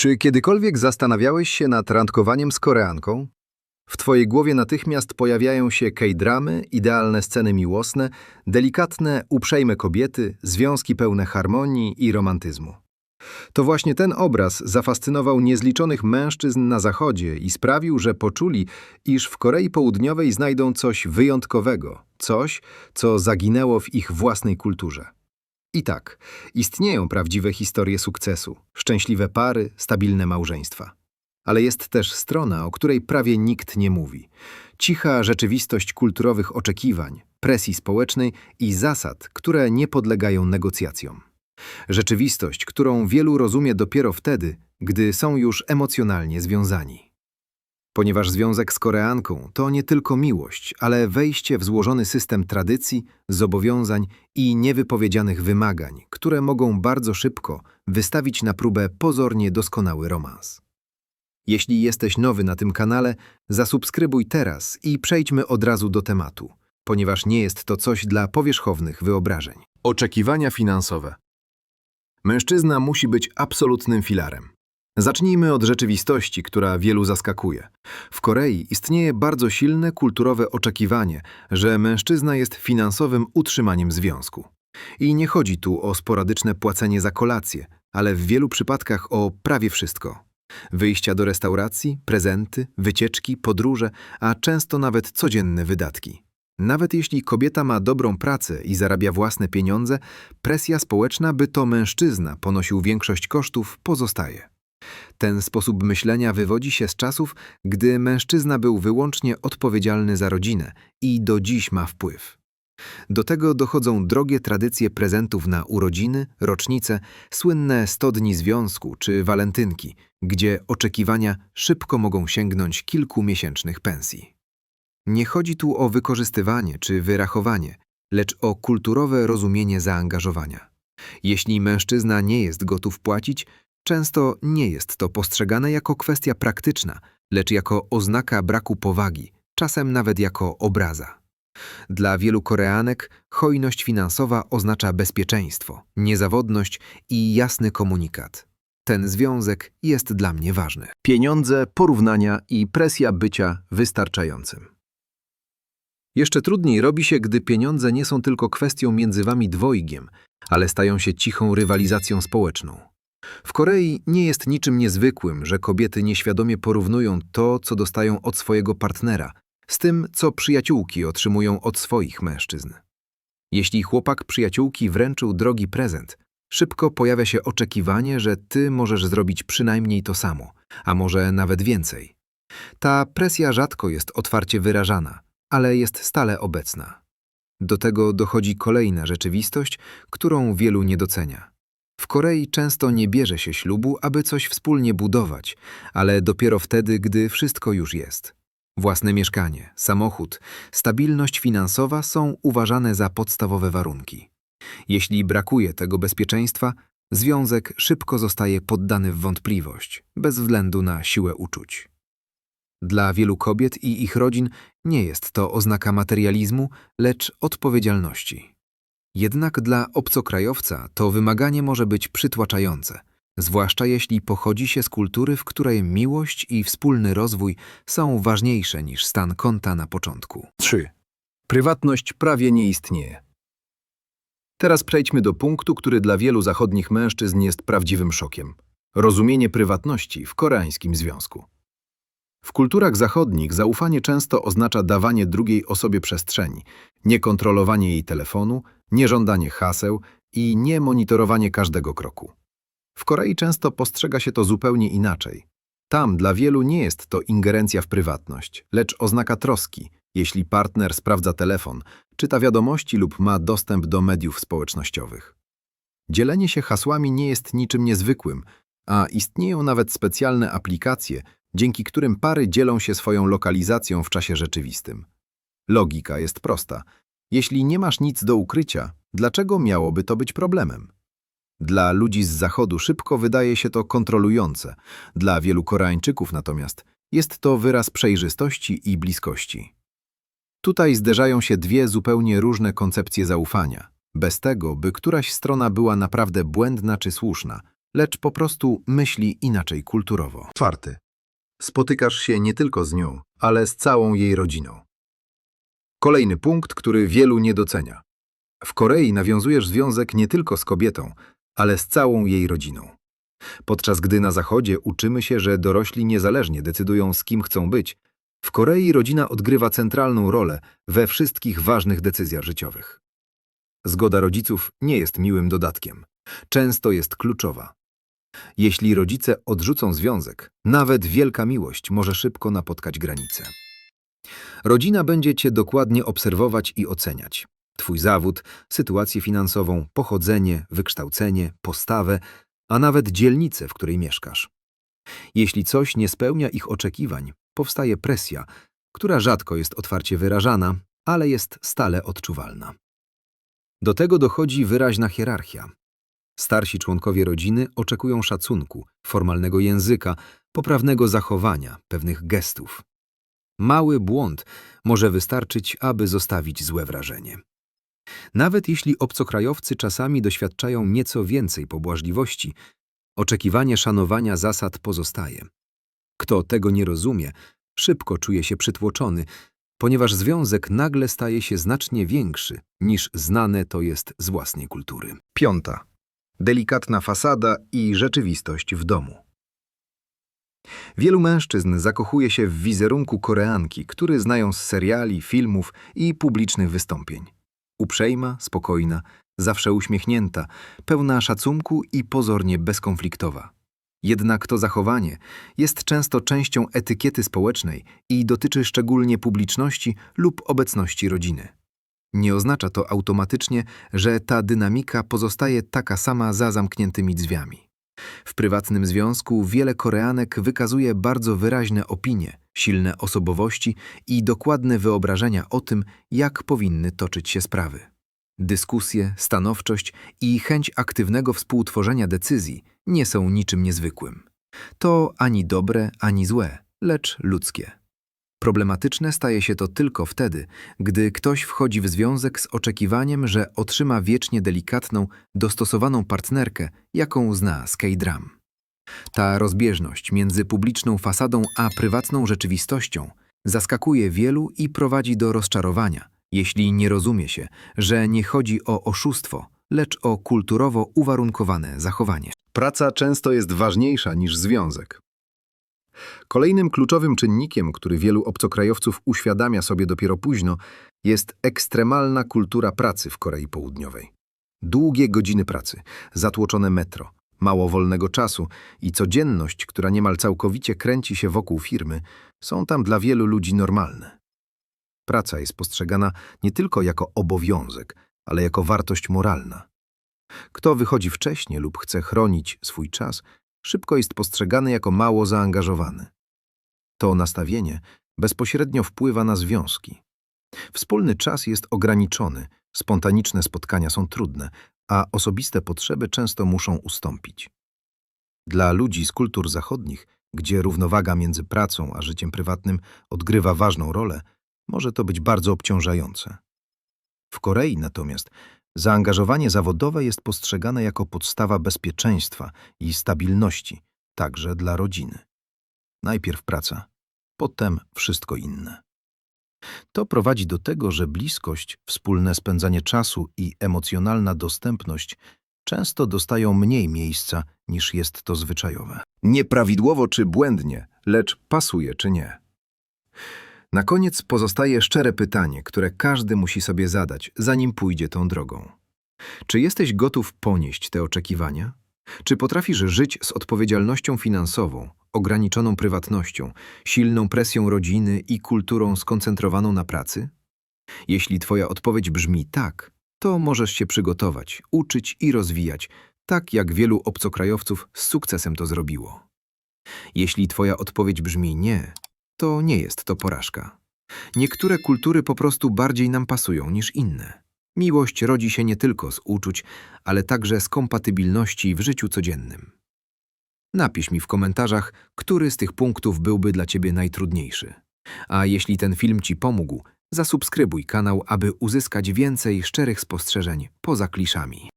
Czy kiedykolwiek zastanawiałeś się nad randkowaniem z Koreanką? W twojej głowie natychmiast pojawiają się K-dramy, idealne sceny miłosne, delikatne, uprzejme kobiety, związki pełne harmonii i romantyzmu. To właśnie ten obraz zafascynował niezliczonych mężczyzn na Zachodzie i sprawił, że poczuli, iż w Korei Południowej znajdą coś wyjątkowego, coś, co zaginęło w ich własnej kulturze. I tak, istnieją prawdziwe historie sukcesu, szczęśliwe pary, stabilne małżeństwa. Ale jest też strona, o której prawie nikt nie mówi. Cicha rzeczywistość kulturowych oczekiwań, presji społecznej i zasad, które nie podlegają negocjacjom. Rzeczywistość, którą wielu rozumie dopiero wtedy, gdy są już emocjonalnie związani. Ponieważ związek z Koreanką to nie tylko miłość, ale wejście w złożony system tradycji, zobowiązań i niewypowiedzianych wymagań, które mogą bardzo szybko wystawić na próbę pozornie doskonały romans. Jeśli jesteś nowy na tym kanale, zasubskrybuj teraz i przejdźmy od razu do tematu, ponieważ nie jest to coś dla powierzchownych wyobrażeń. Oczekiwania finansowe. Mężczyzna musi być absolutnym filarem. Zacznijmy od rzeczywistości, która wielu zaskakuje. W Korei istnieje bardzo silne kulturowe oczekiwanie, że mężczyzna jest finansowym utrzymaniem związku. I nie chodzi tu o sporadyczne płacenie za kolację, ale w wielu przypadkach o prawie wszystko. Wyjścia do restauracji, prezenty, wycieczki, podróże, a często nawet codzienne wydatki. Nawet jeśli kobieta ma dobrą pracę i zarabia własne pieniądze, presja społeczna, by to mężczyzna ponosił większość kosztów, pozostaje. Ten sposób myślenia wywodzi się z czasów, gdy mężczyzna był wyłącznie odpowiedzialny za rodzinę i do dziś ma wpływ. Do tego dochodzą drogie tradycje prezentów na urodziny, rocznice, słynne 100 dni związku czy walentynki, gdzie oczekiwania szybko mogą sięgnąć kilkumiesięcznych pensji. Nie chodzi tu o wykorzystywanie czy wyrachowanie, lecz o kulturowe rozumienie zaangażowania. Jeśli mężczyzna nie jest gotów płacić, często nie jest to postrzegane jako kwestia praktyczna, lecz jako oznaka braku powagi, czasem nawet jako obraza. Dla wielu Koreanek hojność finansowa oznacza bezpieczeństwo, niezawodność i jasny komunikat. Ten związek jest dla mnie ważny. Pieniądze, porównania i presja bycia wystarczającym. Jeszcze trudniej robi się, gdy pieniądze nie są tylko kwestią między wami dwojgiem, ale stają się cichą rywalizacją społeczną. W Korei nie jest niczym niezwykłym, że kobiety nieświadomie porównują to, co dostają od swojego partnera, z tym, co przyjaciółki otrzymują od swoich mężczyzn. Jeśli chłopak przyjaciółki wręczył drogi prezent, szybko pojawia się oczekiwanie, że ty możesz zrobić przynajmniej to samo, a może nawet więcej. Ta presja rzadko jest otwarcie wyrażana, ale jest stale obecna. Do tego dochodzi kolejna rzeczywistość, którą wielu nie docenia. W Korei często nie bierze się ślubu, aby coś wspólnie budować, ale dopiero wtedy, gdy wszystko już jest. Własne mieszkanie, samochód, stabilność finansowa są uważane za podstawowe warunki. Jeśli brakuje tego bezpieczeństwa, związek szybko zostaje poddany w wątpliwość, bez względu na siłę uczuć. Dla wielu kobiet i ich rodzin nie jest to oznaka materializmu, lecz odpowiedzialności. Jednak dla obcokrajowca to wymaganie może być przytłaczające, zwłaszcza jeśli pochodzi się z kultury, w której miłość i wspólny rozwój są ważniejsze niż stan konta na początku. 3. Prywatność prawie nie istnieje. Teraz przejdźmy do punktu, który dla wielu zachodnich mężczyzn jest prawdziwym szokiem. Rozumienie prywatności w koreańskim związku. W kulturach zachodnich zaufanie często oznacza dawanie drugiej osobie przestrzeni, niekontrolowanie jej telefonu, nieżądanie haseł i nie monitorowanie każdego kroku. W Korei często postrzega się to zupełnie inaczej. Tam dla wielu nie jest to ingerencja w prywatność, lecz oznaka troski, jeśli partner sprawdza telefon, czyta wiadomości lub ma dostęp do mediów społecznościowych. Dzielenie się hasłami nie jest niczym niezwykłym, a istnieją nawet specjalne aplikacje, dzięki którym pary dzielą się swoją lokalizacją w czasie rzeczywistym. Logika jest prosta. Jeśli nie masz nic do ukrycia, dlaczego miałoby to być problemem? Dla ludzi z zachodu szybko wydaje się to kontrolujące, dla wielu Koreańczyków natomiast jest to wyraz przejrzystości i bliskości. Tutaj zderzają się dwie zupełnie różne koncepcje zaufania, bez tego, by któraś strona była naprawdę błędna czy słuszna, lecz po prostu myśli inaczej kulturowo. Czwarty. Spotykasz się nie tylko z nią, ale z całą jej rodziną. Kolejny punkt, który wielu nie docenia. W Korei nawiązujesz związek nie tylko z kobietą, ale z całą jej rodziną. Podczas gdy na Zachodzie uczymy się, że dorośli niezależnie decydują, z kim chcą być, w Korei rodzina odgrywa centralną rolę we wszystkich ważnych decyzjach życiowych. Zgoda rodziców nie jest miłym dodatkiem. Często jest kluczowa. Jeśli rodzice odrzucą związek, nawet wielka miłość może szybko napotkać granice. Rodzina będzie cię dokładnie obserwować i oceniać. Twój zawód, sytuację finansową, pochodzenie, wykształcenie, postawę, a nawet dzielnicę, w której mieszkasz. Jeśli coś nie spełnia ich oczekiwań, powstaje presja, która rzadko jest otwarcie wyrażana, ale jest stale odczuwalna. Do tego dochodzi wyraźna hierarchia. Starsi członkowie rodziny oczekują szacunku, formalnego języka, poprawnego zachowania, pewnych gestów. Mały błąd może wystarczyć, aby zostawić złe wrażenie. Nawet jeśli obcokrajowcy czasami doświadczają nieco więcej pobłażliwości, oczekiwanie szanowania zasad pozostaje. Kto tego nie rozumie, szybko czuje się przytłoczony, ponieważ związek nagle staje się znacznie większy niż znane to jest z własnej kultury. Piąta. Delikatna fasada i rzeczywistość w domu. Wielu mężczyzn zakochuje się w wizerunku Koreanki, który znają z seriali, filmów i publicznych wystąpień. Uprzejma, spokojna, zawsze uśmiechnięta, pełna szacunku i pozornie bezkonfliktowa. Jednak to zachowanie jest często częścią etykiety społecznej i dotyczy szczególnie publiczności lub obecności rodziny. Nie oznacza to automatycznie, że ta dynamika pozostaje taka sama za zamkniętymi drzwiami. W prywatnym związku wiele Koreanek wykazuje bardzo wyraźne opinie, silne osobowości i dokładne wyobrażenia o tym, jak powinny toczyć się sprawy. Dyskusje, stanowczość i chęć aktywnego współtworzenia decyzji nie są niczym niezwykłym. To ani dobre, ani złe, lecz ludzkie. Problematyczne staje się to tylko wtedy, gdy ktoś wchodzi w związek z oczekiwaniem, że otrzyma wiecznie delikatną, dostosowaną partnerkę, jaką zna z K-dram. Ta rozbieżność między publiczną fasadą a prywatną rzeczywistością zaskakuje wielu i prowadzi do rozczarowania, jeśli nie rozumie się, że nie chodzi o oszustwo, lecz o kulturowo uwarunkowane zachowanie. Praca często jest ważniejsza niż związek. Kolejnym kluczowym czynnikiem, który wielu obcokrajowców uświadamia sobie dopiero późno, jest ekstremalna kultura pracy w Korei Południowej. Długie godziny pracy, zatłoczone metro, mało wolnego czasu i codzienność, która niemal całkowicie kręci się wokół firmy, są tam dla wielu ludzi normalne. Praca jest postrzegana nie tylko jako obowiązek, ale jako wartość moralna. Kto wychodzi wcześnie lub chce chronić swój czas, szybko jest postrzegany jako mało zaangażowany. To nastawienie bezpośrednio wpływa na związki. Wspólny czas jest ograniczony, spontaniczne spotkania są trudne, a osobiste potrzeby często muszą ustąpić. Dla ludzi z kultur zachodnich, gdzie równowaga między pracą a życiem prywatnym odgrywa ważną rolę, może to być bardzo obciążające. W Korei natomiast zaangażowanie zawodowe jest postrzegane jako podstawa bezpieczeństwa i stabilności, także dla rodziny. Najpierw praca, potem wszystko inne. To prowadzi do tego, że bliskość, wspólne spędzanie czasu i emocjonalna dostępność często dostają mniej miejsca niż jest to zwyczajowe. Nieprawidłowo czy błędnie, lecz pasuje czy nie. Na koniec pozostaje szczere pytanie, które każdy musi sobie zadać, zanim pójdzie tą drogą. Czy jesteś gotów ponieść te oczekiwania? Czy potrafisz żyć z odpowiedzialnością finansową, ograniczoną prywatnością, silną presją rodziny i kulturą skoncentrowaną na pracy? Jeśli Twoja odpowiedź brzmi tak, to możesz się przygotować, uczyć i rozwijać, tak jak wielu obcokrajowców z sukcesem to zrobiło. Jeśli Twoja odpowiedź brzmi nie, to nie jest to porażka. Niektóre kultury po prostu bardziej nam pasują niż inne. Miłość rodzi się nie tylko z uczuć, ale także z kompatybilności w życiu codziennym. Napisz mi w komentarzach, który z tych punktów byłby dla Ciebie najtrudniejszy. A jeśli ten film Ci pomógł, zasubskrybuj kanał, aby uzyskać więcej szczerych spostrzeżeń poza kliszami.